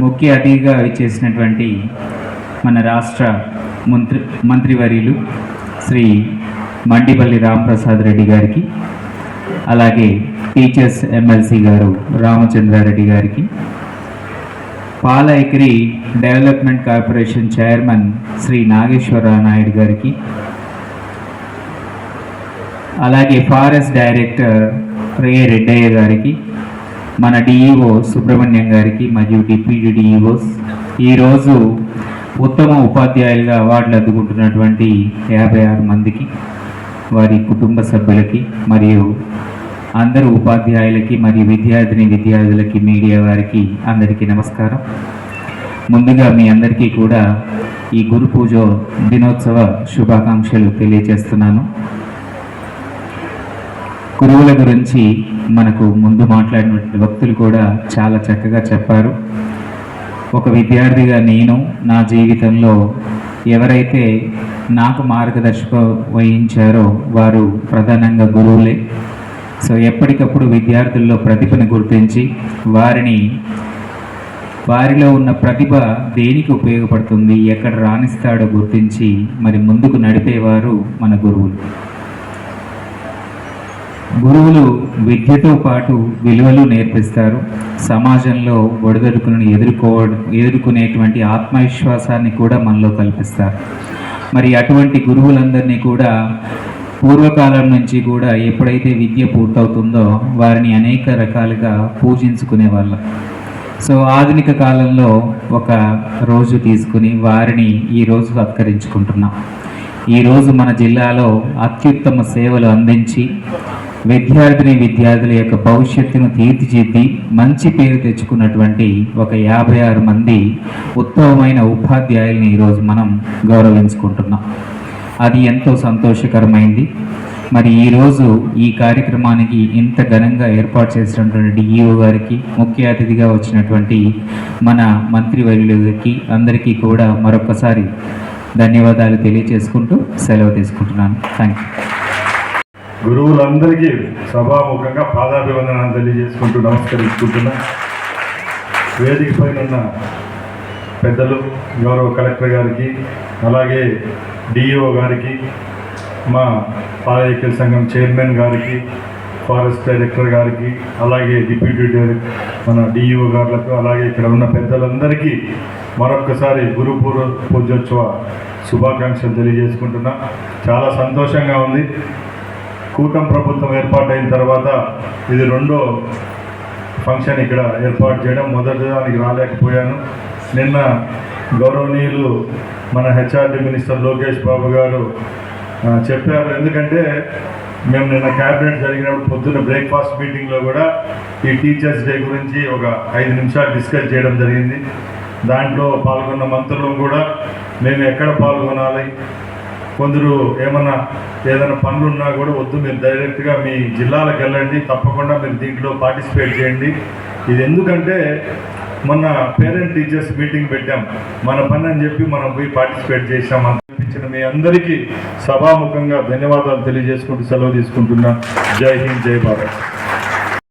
ముఖ్య అతిథిగా చేసినటువంటి మన రాష్ట్ర మంత్రి మంత్రివర్యులు శ్రీ మండిపల్లి రామప్రసాద్ రెడ్డి గారికి అలాగే టీచర్స్ ఎమ్మెల్సీ గారు రామచంద్రారెడ్డి గారికి Pala Ekari development corporation chairman Shri Nageswararao Naidu గారికి అలాగే ఫారెస్ట్ డైరెక్టర్ రే రెడ్డయ్య గారికి మన డిఈఓ సుబ్రహ్మణ్యం గారికి మరియు డిప్యూటీ డిఈఓస్ ఈరోజు ఉత్తమ ఉపాధ్యాయులుగా అవార్డులు అందుకుంటున్నటువంటి యాభై ఆరు మందికి వారి కుటుంబ సభ్యులకి మరియు అందరు ఉపాధ్యాయులకి మరియు విద్యార్థిని విద్యార్థులకి మీడియా వారికి అందరికీ నమస్కారం. ముందుగా మీ అందరికీ కూడా ఈ గురు పూజ దినోత్సవ శుభాకాంక్షలు తెలియజేస్తున్నాను. గురువుల గురించి మనకు ముందు మాట్లాడినటువంటి భక్తులు కూడా చాలా చక్కగా చెప్పారు. ఒక విద్యార్థిగా నేను నా జీవితంలో ఎవరైతే నాకు మార్గదర్శక వహించారో వారు ప్రధానంగా గురువులే. సో ఎప్పటికప్పుడు విద్యార్థుల్లో ప్రతిభను గుర్తించి వారిని వారిలో ఉన్న ప్రతిభ దేనికి ఉపయోగపడుతుంది ఎక్కడ రాణిస్తాడో గుర్తించి మరి ముందుకు నడిపేవారు మన గురువులు. గురువులు విద్యతో పాటు విలువలు నేర్పిస్తారు. సమాజంలో ఒడిదొడుకులను ఎదుర్కోవడం ఎదుర్కొనేటువంటి ఆత్మవిశ్వాసాన్ని కూడా మనలో కల్పిస్తారు. మరి అటువంటి గురువులందరినీ కూడా పూర్వకాలం నుంచి కూడా ఎప్పుడైతే విద్య పూర్తవుతుందో వారిని అనేక రకాలుగా పూజించుకునే వాళ్ళం సో ఆధునిక కాలంలో ఒక రోజు తీసుకుని వారిని ఈరోజు సత్కరించుకుంటున్నాం. ఈరోజు మన జిల్లాలో అత్యుత్తమ సేవలు అందించి విద్యార్థిని విద్యార్థుల యొక్క భవిష్యత్తును తీర్చిదిద్ది మంచి పేరు తెచ్చుకున్నటువంటి ఒక యాభై ఆరు మంది ఉత్తమమైన ఉపాధ్యాయుల్ని ఈరోజు మనం గౌరవించుకుంటున్నాం. అది ఎంతో సంతోషకరమైంది. మరి ఈరోజు ఈ కార్యక్రమానికి ఇంత ఘనంగా ఏర్పాటు చేసినటువంటి డిఈఓ గారికి ముఖ్య అతిథిగా వచ్చినటువంటి మన మంత్రివర్యులకి అందరికీ కూడా మరొకసారి ధన్యవాదాలు తెలియజేసుకుంటూ సెలవు తీసుకుంటున్నాను. థ్యాంక్ యూ గురువులందరికీ సభాముఖంగా పాదాభివందనాన్ని తెలియజేసుకుంటూ నమస్కరించుకుంటున్నా. వేదిక పైన ఉన్న పెద్దలు గౌరవ కలెక్టర్ గారికి అలాగే డిఈఓ గారికి మా పాలయకల సంఘం చైర్మన్ గారికి ఫారెస్ట్ డైరెక్టర్ గారికి అలాగే డిప్యూటీ డైరెక్టర్ మన డిఈఓ గారులకు అలాగే ఇక్కడ ఉన్న పెద్దలందరికీ మరొక్కసారి గురుపూర్వ పూజోత్సవ శుభాకాంక్షలు తెలియజేసుకుంటున్నా. చాలా సంతోషంగా ఉంది. కూటమి ప్రభుత్వం ఏర్పాటైన తర్వాత ఇది రెండో ఫంక్షన్ ఇక్కడ ఏర్పాటు చేయడం. మొదటి దానికి రాలేకపోయాను. నిన్న గౌరవనీయులు మన హెచ్ఆర్డి మినిస్టర్ లోకేష్ బాబు గారు చెప్పారు. ఎందుకంటే మేము నిన్న క్యాబినెట్ జరిగినప్పుడు పొద్దున్న బ్రేక్ఫాస్ట్ మీటింగ్లో కూడా ఈ టీచర్స్ డే గురించి ఒక ఐదు నిమిషాలు డిస్కస్ చేయడం జరిగింది. దాంట్లో పాల్గొన్న మంత్రులు కూడా మేము ఎక్కడ పాల్గొనాలి? కొందరు ఏమన్నా ఏదైనా పనులు ఉన్నా కూడా వద్దు మీరు డైరెక్ట్గా మీ జిల్లాలకు వెళ్ళండి తప్పకుండా మీరు దీంట్లో పార్టిసిపేట్ చేయండి. ఇది ఎందుకంటే మొన్న పేరెంట్ టీచర్స్ మీటింగ్ పెట్టాం. మన పని అని చెప్పి మనం పోయి పార్టిసిపేట్ చేసాం అనిపించిన మీ అందరికీ సభాముఖంగా ధన్యవాదాలు తెలియజేసుకుంటూ సెలవు తీసుకుంటున్నా. జై హింద్ జై భారత్.